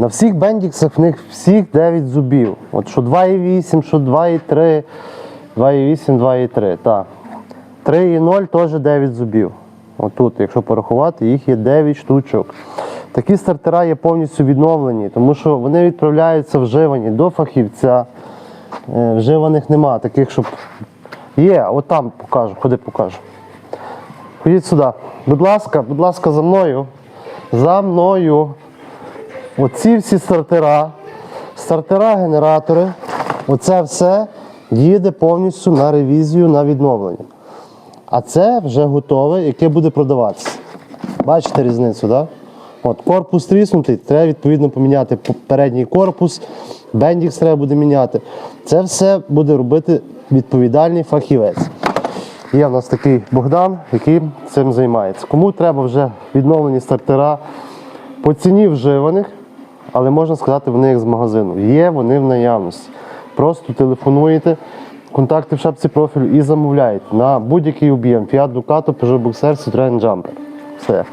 На всіх бендіксах в них всіх 9 зубів. От що 2,8, що 2,3, 2,8, 2,3. Так. 3,0 теж 9 зубів. Отут, якщо порахувати, їх є 9 штучок. Такі стартера є повністю відновлені, тому що вони відправляються вживані до фахівця. Е, Вживаних нема, таких, щоб. Є, от там покажу, ходи покажу. Ходіть сюди. Будь ласка, будь ласка, за мною. За мною. Оці всі стартера, стартера, генератори, оце все їде повністю на ревізію, на відновлення. А це вже готове, яке буде продаватися. Бачите різницю, так? Да? От, корпус тріснутий, треба відповідно поміняти передній корпус, бендікс треба буде міняти. Це все буде робити відповідальний фахівець. Є в нас такий Богдан, який цим займається. Кому треба вже відновлені стартера по ціні вживаних, але можна сказати, вони як з магазину. Є вони в наявності. Просто телефонуєте, контакти в шапці профілю і замовляєте на будь-який об'єм Fiat Ducato, Peugeot Boxer, Citroen Jumper. Все.